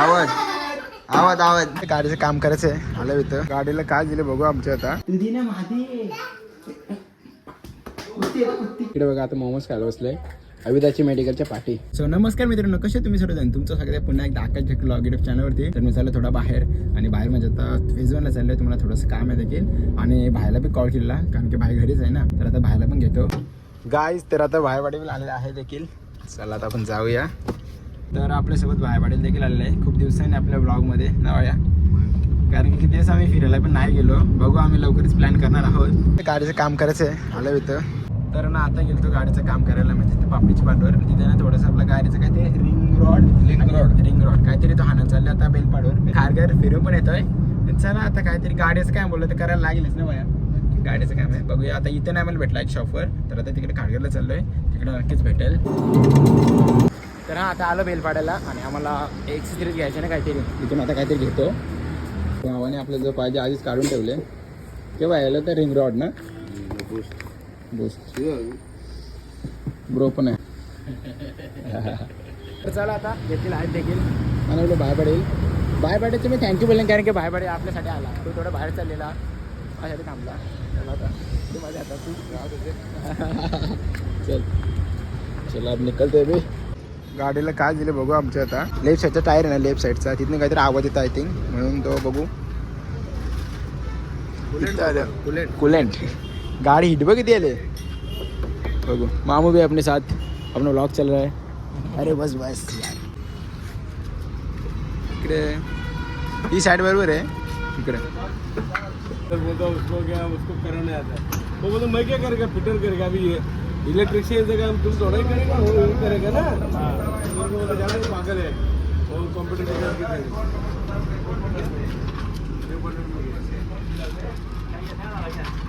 आवाज. आवाज आवाज. गाडीचं काम करायचं आहे. आलं इथं. गाडीला काय दिलं बघू आमच्या आता. इकडे बघा आता मोमोज खायला बसलोय. अविदाची मेडिकलच्या पाठी. सो नमस्कार मित्रांनो कसे तुम्ही सर्वजण तुमचं सगळं पुन्हा एकदा आकाश झेक ब्लॉग युट्यूब चॅनलवरती तर मी चाललो थोडा बाहेर आणि बाहेर म्हणजे आता फेजवनला चाललोय. तुम्हाला थोडंसं काम आहे देखील. आणि भायला बी कॉल केला कारण की भाई घरीच आहे ना. तर आता भायला पण घेतो. गाईज तर आता भायवाडी आलेला आहे देखील. चला आता आपण जाऊया. तर आपल्यासोबत भायवाडील देखील आलेलं आहे खूप दिवसांनी आपल्या ब्लॉगमध्ये नवाया कारण की किती दिवस आम्ही फिरायला पण नाही गेलो. बघू आम्ही लवकरच प्लॅन करणार आहोत. गाडीचं काम करायचं आहे आलं इथं. तर ना आता गेलो गाडीचं काम करायला म्हणजे तिथे पापडीची पाटवर. तिथे ना थोडंसं आपलं गाडीचं काय ते ring rod ring rod ring rod काहीतरी तो हाणत चाललं आता बेलपाडवर. खारघर फिरून पण येतोय. चला आता काहीतरी गाडीचं काय बोललं तर करायला लागेलच ना वया गाडीचं काम आहे. बघूया आता इथं नाही मला भेटला एक शॉपवर तर आता तिकडे खारघरला चाललोय. तिकडे नक्कीच भेटेल. तर हा आता आलो बेलपाड्याला आणि आम्हाला एक सिरीज घ्यायचं ना काहीतरी. इथून आता काहीतरी घेतो. भावाने आपलं जो पाहिजे आधीच काढून ठेवले. केव्हा यायला तर रिंग रॉड ना? बूस्ट ब्रो पण आहे. चला आता देखील आहेत देखील. मला बोललो बाहेर पडेल बाहेर पडायचं मी थँक्यू बोलेन कारण की बाहेर पडेल आपल्यासाठी आला. तो थोडा बाहेर चाललेला. माझ्यासाठी थांबला. चला आता. तू माझ्या हातात तू. चल. चला अब निकलते बे गाडीला काय दिलं बघू आमच्या आता. लेफ्ट साईडचा टायर आहे ना लेफ्ट साईडचा तिथनं काहीतरी आवाज येतो आय थिंक म्हणून तो बघू. कुलेंट कुलेंट गाड़ी हिट पे किती आले. बघू. मामू भी अपने साथ. अपना व्लॉग चल रहा है अरे बस बस. यार इकडे. ही साईड बरोबर आहे. इकडे. बोलता उसको क्या उसको कराने आता है। वो बोलता मैं क्या करेगा? फिटर करेगा अभी ये? इलेक्ट्रिशियन से काम तुम थोड़ा ही. करेगा करेगा ना पागल है काम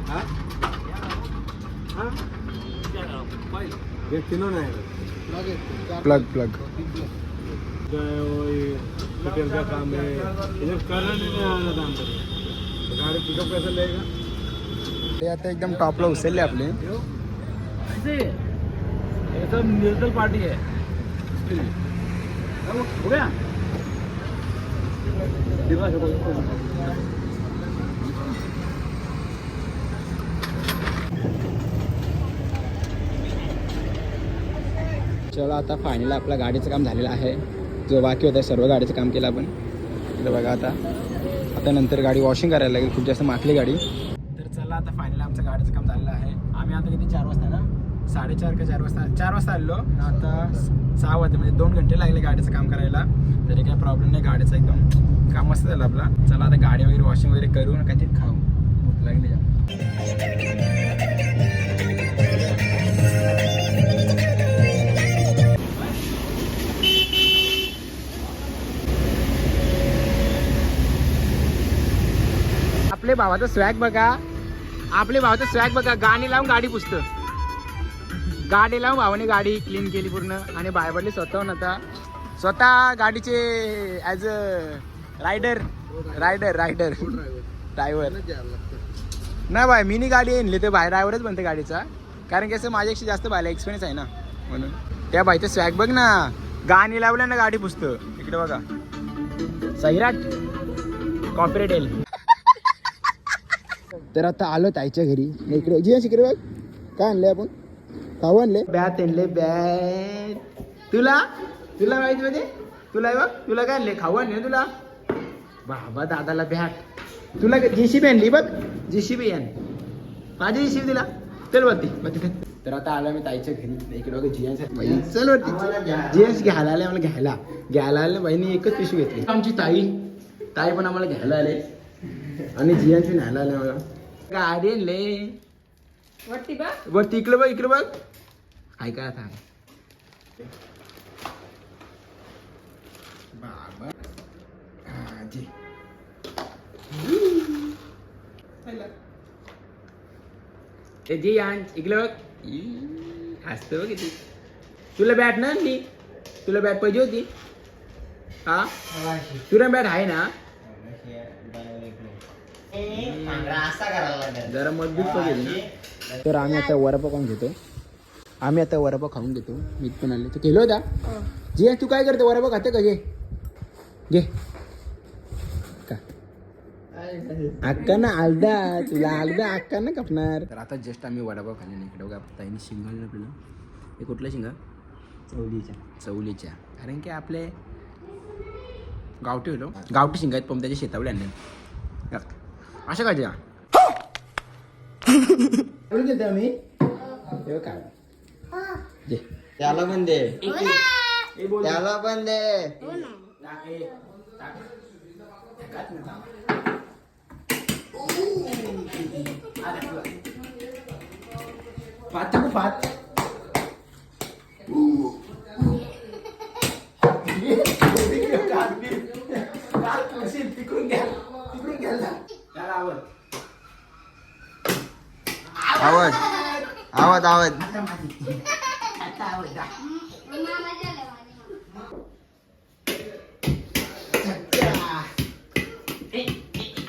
हाँ? हाँ? ये तीनों नहीं. है प्लग प्लग है फिटर का काम है इधर करना नहीं आना था अंदर तो गाड़ी पिकअप कैसे लेगा ते आता एकदम टॉपला उचलले आपले. ऐसे ये पार्टी है। इसके लिए। हो गया? चला आता फायनल आपल्या गाडीचं काम झालेलं आहे. जो बाकी होता सर्व गाडीचं काम केलं आपण. इकडे बघा आता. आता नंतर गाडी वॉशिंग करायला लागेल. खूप जास्त माखली गाडी. तर चला आता फायनल आमचं गाडीचं काम झालेलं आहे. आम्ही आता किती? चार वाजता ना? साडेचार का चार वाजता? चार वाजता आलो आता सहा वाजता म्हणजे दोन घंटे लागले गाडीचं काम करायला. तरी काही प्रॉब्लेम नाही गाडीचं एकदम. काम मस्त झालं आपला. चला आता गाडी वगैरे वॉशिंग वगैरे करू काहीतरी खाऊ. भूक लागली जाम. आपले भावाचं स्वॅग बघा. आपले भावाचं स्वॅग बघा गाणी लावून गाडी पुसतं. गाडी लावून भावाने गाडी क्लीन केली पूर्ण आणि बाहेर पडली स्वतःहून आता स्वतः गाडीचे as a rider rider rider driver नाही बाय मिनी गाडी आणली ते बाहेर ड्रायव्हरच बनते गाडीचा. कारण की असं माझ्यापेक्षा जास्त बायला एक्सपिरियन्स आहे ना म्हणून. त्या बाईचं स्वॅग बघ ना गाणी लावल्या ना गाडी पुसतं. इकडे बघा. सैराट कॉपरेट येईल. तर आता आलो ताईच्या घरी. इकडे जी इकडे बघ. काय आणले आपण? खाऊ आणले बॅट आणले बॅट. तुला? तुला माहिती मध्ये तुला बघ तुला काय आणले खाऊ आणले तुला? बाबा दादाला बॅट. तुला जीसीबी आणली बघ. जीसीबी आण. माझी जीसीबी दिला चल चल. तर आता आलो मी ताईच्या घरी. इकडे बघा जियांस चल जियांस घ्यायला आले आम्हाला घ्यायला. घ्यायला आले बहिणी एकच पिशवी घेतली. आमची ताई. ताई पण आम्हाला घ्यायला आले. आणि जियांची न्यायला आले मला. गाडी आणले वरती बघ. तिकडे बघ इकडे बघ. ऐका आता. बाबा. हा, जी. ए जी यान इकडे बघ. ई, हसतं बघ किती. तुला बॅट ना तुला बॅट पाहिजे होती? हा? तुला बॅट आहे ना? जरा मजबूत पाहिजे ना. तर आम्ही आता वडापाव खाऊन घेतो. आम्ही आता वडापाव खाऊन घेतो. मी पण आले. तू केलं होता? जी तू काय करते? वडापाव खाते का? घे. घे. का अक्का ना आलदा तुला आलदा अक्का ना कापणार. तर आता जस्ट आम्ही वडापाव खाल्ले नाही. इकडे बघा ताईने शिंगाल ना आपल्याला हे कुठल्या शिंगा चवलीच्या. चवलीच्या. कारण की आपले गावठी होतो. गावठी शिंगा आहेत पण त्याचे शेतावले आणले. अशा काय त्या गेलतो आम्ही हे काय जे त्याला पण दे त्याला पण दे पाच टाकू पाच आवाज. आवाज आवाज.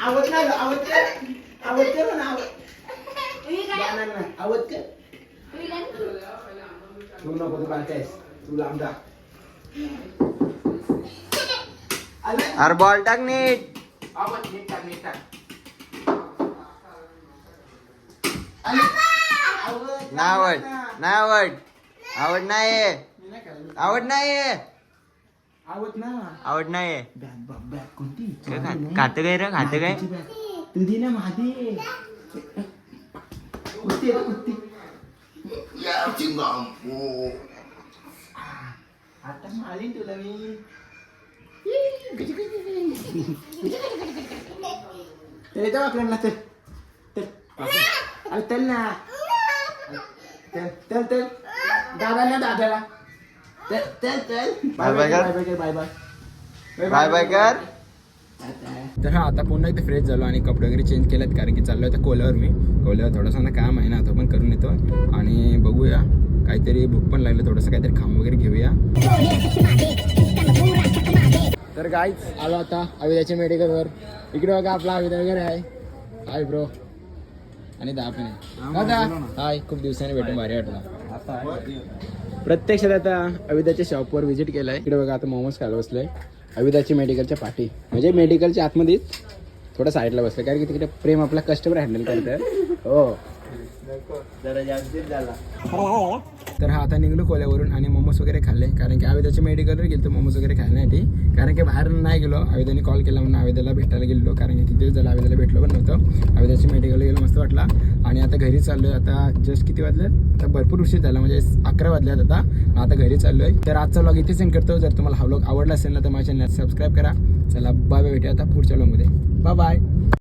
आवड नाही आवड आवड कर ना आवड आवड कर तू नको तू बारकायस तू लांब जा अरे बॉल टाक नीट. आवड नीट टाक नीट टाक. ना आवड ना आवड आवड नाही आवड नाही आवड ना आवड नाही खात काय रे? खात काय? तू दे ना कुस्ती आता मारीन तुला मी. तर येतो आपल्याला तर तर अरे चल ना. चल चल चल. दादा ना दादाला. चल चल चल. Bye bye कर. Bye bye bye bye bye bye कर तर हा आता पुन्हा एकदा फ्रेश झालो आणि कपडे वगैरे चेंज केलेत कारण की चाललो होतं कोल्यावर मी. कोल्यावर थोडंसं ना काम आहे ना तो पण करून येतो आणि बघूया काहीतरी भूक पण लागलं थोडंसं काहीतरी खाऊन वगैरे घेऊया. तर गाईच आलो आता अविदाच्या मेडिकलवर इकडे बघा आपला अविदा वगैरे आहे. हाय ब्रो आणि आहे. दादा हाय खूप दिवसांनी भेटून भारी वाटलं. प्रत्यक्षात आता अविदाच्या शॉपवर व्हिजिट केलाय. इकडे बघा आता मोमोज खायला बसलोय. अविदाची मेडिकलच्या पाठी. म्हणजे मेडिकलच्या आतमध्येच थोडं साईडला बसलं कारण की तिकडे प्रेम आपला कस्टमर हँडल करतात हो. जरा जास्तीच झाला. तर हा आता निघलो कोल्यावरून आणि मोमोज वगैरे खाल्ले. कारण की आवेदाचे मेडिकलवर गेलो मोमोज वगैरे खाण्यासाठी. कारण की बाहेर नाही गेलो. आवेदाने कॉल केला म्हणून आवेदाला भेटायला गेलो कारण की किती दिवस झाला आवेदाला भेटलो पण नव्हतं. आवेदाच्या मेडिकलला गेलो मस्त वाटला. आणि आता घरी आहे आता जस्ट किती वाजले आता भरपूर उशीर झाला. म्हणजे अकरा वाजल्यात आता. आता घरी आहे तर आजचा व्लॉग इथे सेंड करतो. जर तुम्हाला हा व्लॉग आवडला असेल ना तर माझ्या चॅनल सबस्क्राईब करा. चला बाय बाय भेटूया आता पुढच्या व्लॉगमध्ये बाय बाय